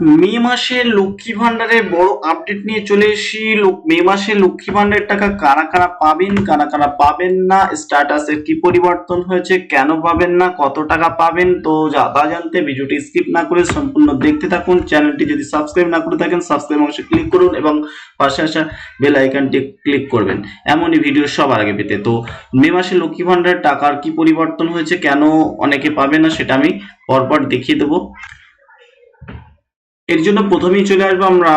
মে মাসে লক্ষ্মী ভান্ডারে বড় আপডেট নিয়ে চলে এসেছি। মে মাসে লক্ষ্মী ভান্ডারের টাকা কারা কারা পাবেন, কারা কারা পাবেন না স্ট্যাটাসের কি পরিবর্তন হয়েছে, কেন পাবেন না, কত টাকা পাবেন, তো যা তা জানতে ভিডিওটি স্কিপ না করে সম্পূর্ণ দেখতে থাকুন। চ্যানেলটি যদি সাবস্ক্রাইব না করে থাকেন সাবস্ক্রাইব অংশে ক্লিক করুন এবং পাশে আসা বেল আইকনটি ক্লিক করবেন। এমনই ভিডিও সবার আগে পেতে। তো মে মাসে লক্ষ্মী ভান্ডারের টাকার কি পরিবর্তন হয়েছে, কেন অনেকে পাবে না, সেটা আমি পরপর দেখিয়ে দেবো। এর জন্য প্রথমেই চলে আসব আমরা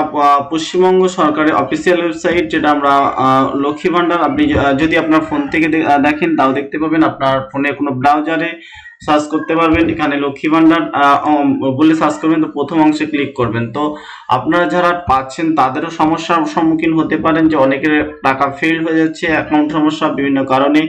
পশ্চিমবঙ্গ সরকারের অফিসিয়াল ওয়েবসাইট যেটা আমরা লক্ষ্মী ভান্ডার। আপনি যদি আপনার ফোন থেকে দেখেন, তাও দেখতে পাবেন আপনার ফোনে কোনো ব্রাউজারে সার্চ করতে পারবেন, এখানে লক্ষ্মী ভান্ডার বলে সার্চ করবেন, তো প্রথম অংশে ক্লিক করবেন। তো আপনারা যারা পাচ্ছেন, তাদেরও সমস্যার সম্মুখীন হতে পারেন যে অনেকের টাকা ফেল হয়ে যাচ্ছে অ্যাকাউন্ট সমস্যা বিভিন্ন কারণে।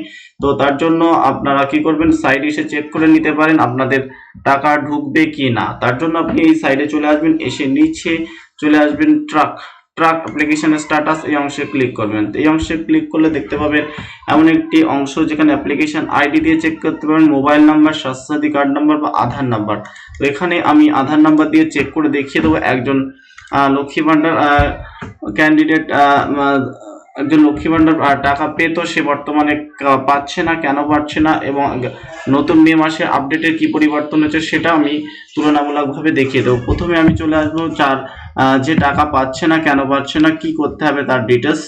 তো তার জন্য আপনারা কি করবেন সাইডে এসে চেক করে নিতে পারেন আপনাদের টাকা ঢুকবে কি না। তার জন্য আপনি এই সাইডে চলে আসবেন, এসে নিচে চলে আসবেন ট্রাক ট্রাক অ্যাপ্লিকেশনের স্ট্যাটাস এই অংশে ক্লিক করবেন। এই অংশে ক্লিক করলে দেখতে পাবেন এমন একটি অংশ যেখানে অ্যাপ্লিকেশন আইডি দিয়ে চেক করতে পারেন mobile number Swasthyasathi card number বা আধার নাম্বার তো এখানে আমি আধার নাম্বার দিয়ে চেক করে দেখিয়ে দেবো একজন লক্ষ্মী ভান্ডার ক্যান্ডিডেট একজন লক্ষ্মী ভান্ডার আহ, টাকা পেতো সে বর্তমানে পাচ্ছে না কেন পাচ্ছে না এবং নতুন মে মাসে আপডেটের কি পরিবর্তন হচ্ছে সেটা আমি তুলনামূলকভাবে দেখিয়ে দেবো। প্রথমে আমি চলে আসব চার যে টাকা পাচ্ছে না, কেন পাচ্ছে না, কি করতে হবে তার ডিটেলস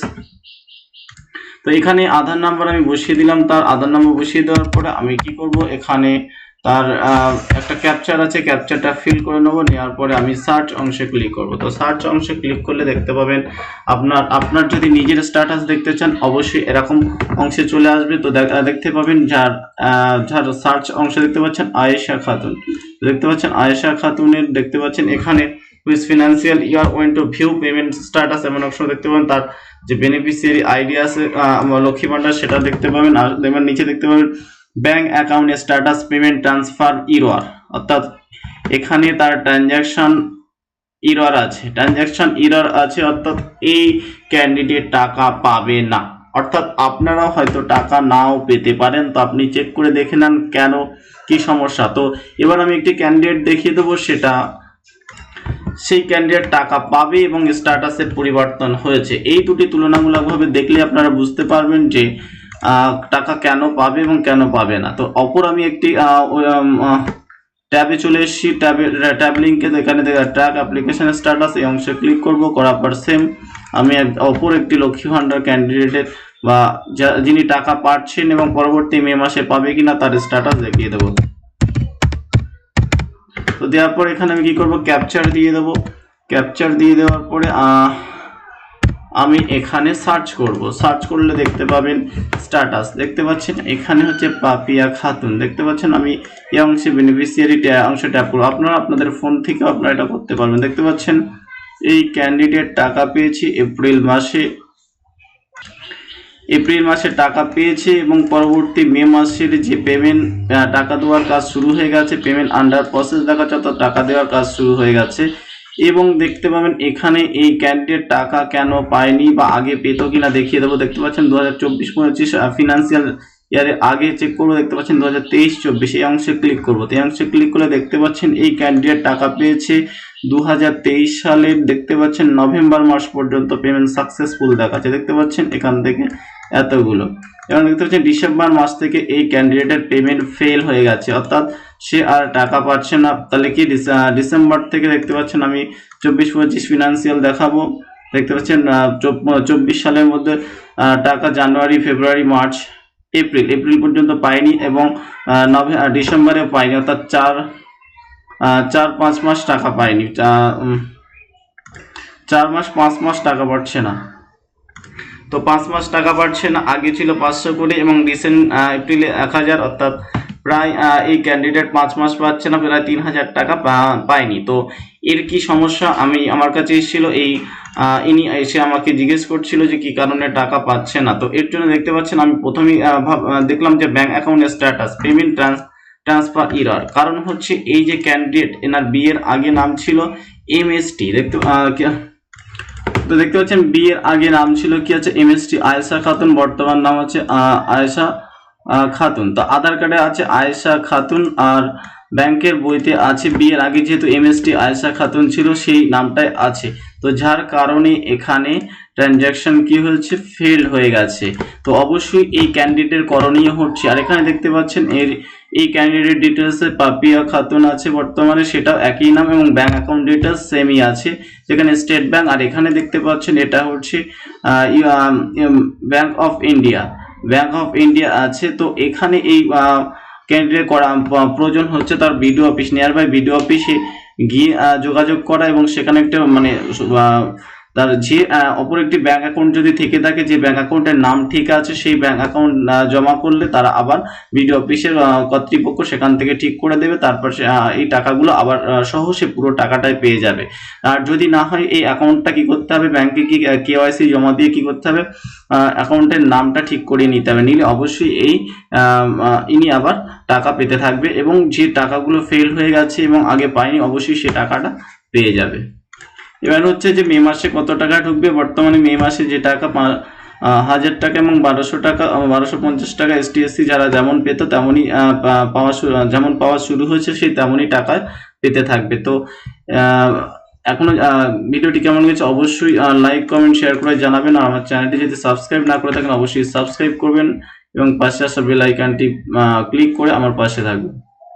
তো এখানে আধার নাম্বার আমি বসিয়ে দিলাম। তার আধার নাম্বার বসিয়ে দেওয়ার পরে আমি কি করব? এখানে তার একটা ক্যাপচার আছে। ক্যাপচারটা ফিল করে নেব। নেওয়ার পরে আমি সার্চ অংশে ক্লিক করব। তো সার্চ অংশে ক্লিক করলে দেখতে পাবেন, আপনার আপনার যদি নিজের স্ট্যাটাস দেখতে চান, অবশ্যই এরকম অংশে চলে আসবে। তো দেখতে পাবেন যার যার সার্চ অংশে দেখতে পাচ্ছেন, আয়েশা খাতুন। দেখতে পাচ্ছেন, আয়েশা খাতুনের, দেখতে পাচ্ছেন এখানে which financial year want to view payment status এমন অংশ দেখতে পাবেন। তার যে বেনিফিসিয়ারি আইডি আছে লক্ষ্মী ভান্ডার, সেটা দেখতে পাবেন। আর দেখবেন নিচে দেখতে পাবেন bank account status payment transfer error অর্থাৎ এখানে তার ট্রানজ্যাকশন ইরর আছে। ট্রানজ্যাকশন ইরর আছে, অর্থাৎ এই ক্যান্ডিডেট টাকা পাবে না। অর্থাৎ আপনারাও হয়তো টাকা নাও পেতে পারেন। তো আপনি চেক করে দেখে নেন কেন, কি সমস্যা। তো এবার আমি একটি ক্যান্ডিডেট দেখিয়ে দেবো, সেটা সেই ক্যান্ডিডেট টাকা পাবে এবং স্ট্যাটাসের পরিবর্তন হয়েছে। এই দুটি তুলনামূলকভাবে দেখলে আপনারা বুঝতে পারবেন যে টাকা কেন পাবে এবং কেন পাবে না। তো অপর আমি একটি ট্যাবে চলে এসেছি। ট্যাবে, ট্যাব লিঙ্কে এখানে ট্র্যাক অ্যাপ্লিকেশন স্ট্যাটাস এই অংশে ক্লিক করব। করার পর সেম আমি অপর একটি লক্ষ্মী ভান্ডার ক্যান্ডিডেটের বা যিনি টাকা পাচ্ছেন এবং পরবর্তী মে মাসে পাবে কিনা তার স্ট্যাটাস দেখিয়ে দেবো। তো দেওয়ার পর এখানে আমি কি করব? ক্যাপচার দিয়ে দেবো। ক্যাপচার দিয়ে দেওয়ার পরে আমি এখানে সার্চ করব। সার্চ করলে দেখতে পাবেন স্ট্যাটাস দেখতে পাচ্ছেন, এখানে হচ্ছে পাপিয়া খাতুন। দেখতে পাচ্ছেন, আমি এই অংশে বেনিফিসিয়ারি অংশে ট্যাপ করব আপনারা আপনাদের ফোন থেকে আপনারা এটা করতে পারবেন। দেখতে পাচ্ছেন, এই ক্যান্ডিডেট টাকা পেয়েছি এপ্রিল মাসে। এপ্রিল মাসে টাকা পেয়েছে এবং পরবর্তী মে মাসের যে পেমেন্ট টাকা দেওয়ার কাজ শুরু হয়ে গেছে পেমেন্ট আন্ডার প্রসেস দেখাচ্ছে, অর্থাৎ টাকা দেওয়ার কাজ শুরু হয়ে গেছে। এবং দেখতে পাবেন এখানে এই ক্যান্ডিডেট টাকা কেন পায়নি বা আগে পেত কিনা দেখিয়ে দেবো। দেখতে পাচ্ছেন দু হাজার চব্বিশ পঁচিশ ফিনান্সিয়াল ইয়ারে আগে চেক করব, দেখতে পাচ্ছেন দু হাজার তেইশ, চব্বিশ, এই অংশে ক্লিক করব। এই অংশে ক্লিক করলে দেখতে পাচ্ছেন এই ক্যান্ডিডেট টাকা পেয়েছে দু হাজার তেইশ সালের দেখতে পাচ্ছেন নভেম্বর মাস পর্যন্ত পেমেন্ট সাকসেসফুল দেখাচ্ছে। দেখতে পাচ্ছেন এখান থেকে এতগুলো। এবং দেখতে পাচ্ছেন ডিসেম্বর মাস থেকে এই ক্যান্ডিডেটের পেমেন্ট ফেল হয়ে গেছে, অর্থাৎ সে আর টাকা পাচ্ছে না। তাহলে কি ডিসেম্বর থেকে দেখতে পাচ্ছেন আমি চব্বিশ পঁচিশ ফিনান্সিয়াল দেখাবো। দেখতে পাচ্ছেন চব্বিশ সালের মধ্যে টাকা January, February, March April April পর্যন্ত পাইনি এবং নভে ডিসেম্বরে পাইনি অর্থাৎ চার চার, পাঁচ মাস টাকা পাইনি চার মাস, পাঁচ মাস টাকা পাচ্ছে না। তো পাঁচ মাস টাকা পাচ্ছে না, আগে ছিল পাঁচশো কোটি এবং রিসেন্ট এপ্রিলে এক হাজার, অর্থাৎ প্রায় এই ক্যান্ডিডেট পাঁচ মাস পাচ্ছে না, প্রায় তিন হাজার টাকা পায়নি। তো এর কি সমস্যা? আমি, আমার কাছে এসেছিল এই ইনি এসে আমাকে জিজ্ঞেস করছিল যে কি কারণে টাকা পাচ্ছে না। তো এর জন্য দেখতে পাচ্ছেন, আমি প্রথমেই দেখলাম যে ব্যাংক অ্যাকাউন্টের স্ট্যাটাস পেমেন্ট ট্রান্স ট্রান্সফার ইরার কারণ হচ্ছে এই যে ক্যান্ডিডেট এনার বিয়ের আগে নাম ছিল এমএসটি দেখতে তো দেখতে পাচ্ছেন, বিয়ের আগে নাম ছিল কি আছে এমএসটি আয়েশা খাতুন, বর্তমান নাম হচ্ছে আয়েশা খাতুন। তো আধার কার্ডে আছে আয়েশা খাতুন আর ব্যাংকের বইতে আছে বিয়ের আগে যেহেতু এমএসটি আয়েশা খাতুন ছিল, সেই নামটাই আছে। তো যার কারণে এখানে ট্রানজ্যাকশন কি হয়েছে? ফেল হয়ে গেছে। তো অবশ্যই এই ক্যান্ডিডেটের করণীয় হচ্ছে। আর এখানে দেখতে পাচ্ছেন এর, এই ক্যান্ডিডেট ডিটেলসে পাপিয়া খাতুন আছে বর্তমানে, সেটাও একই নাম এবং ব্যাঙ্ক অ্যাকাউন্ট ডিটেলস সেমই আছে, যেখানে স্টেট ব্যাঙ্ক আর এখানে দেখতে পাচ্ছেন এটা হচ্ছে Bank of India Bank of India আছে। তো এখানে এই ক্যান্ডিডেট করা প্রয়োজন হচ্ছে তার BDO office nearby BDO অফিসে গিয়ে যোগাযোগ করা এবং সেখানে একটা মানে তার যে অপর একটি ব্যাংক অ্যাকাউন্ট যদি থেকে থাকে, যে ব্যাংক অ্যাকাউন্টের নাম ঠিক আছে, সেই ব্যাংক অ্যাকাউন্ট জমা করলে তারা আবার বিডিও অফিসের কর্তৃপক্ষ সেখান থেকে ঠিক করে দেবে। তারপর এই টাকাগুলো আবার সহ সে পুরো টাকাটাই পেয়ে যাবে। আর যদি না হয়, এই অ্যাকাউন্টটা কি করতে হবে? ব্যাংকে কি কেওয়াইসি জমা দিয়ে কি করতে হবে? অ্যাকাউন্টের নামটা ঠিক করে নিতে হবে। নিলে অবশ্যই এই ইনি আবার টাকা পেতে থাকবে এবং যে টাকাগুলো ফেল হয়ে গেছে এবং আগে পায়নি, অবশ্যই সে টাকাটা পেয়ে যাবে। এবার হচ্ছে যে মে মাসে কত টাকা ঢুকবে? বর্তমানে মে মাসে যে টাকা হাজার টাকা এবং বারোশো টাকা বারোশো পঞ্চাশ টাকা এসটি এসসি যারা যেমন পেত তেমনই পাওয়া যেমন পাওয়া শুরু হয়েছে সেই তেমনই টাকা পেতে থাকবে। তো এখনও ভিডিওটি কেমন গেছে অবশ্যই লাইক কমেন্ট শেয়ার করে জানাবেন। আর আমার চ্যানেলটি যদি সাবস্ক্রাইব না করে থাকেন, অবশ্যই সাবস্ক্রাইব করবেন এবং পাশে আসা বেল আইকনটি ক্লিক করে আমার পাশে থাকবেন।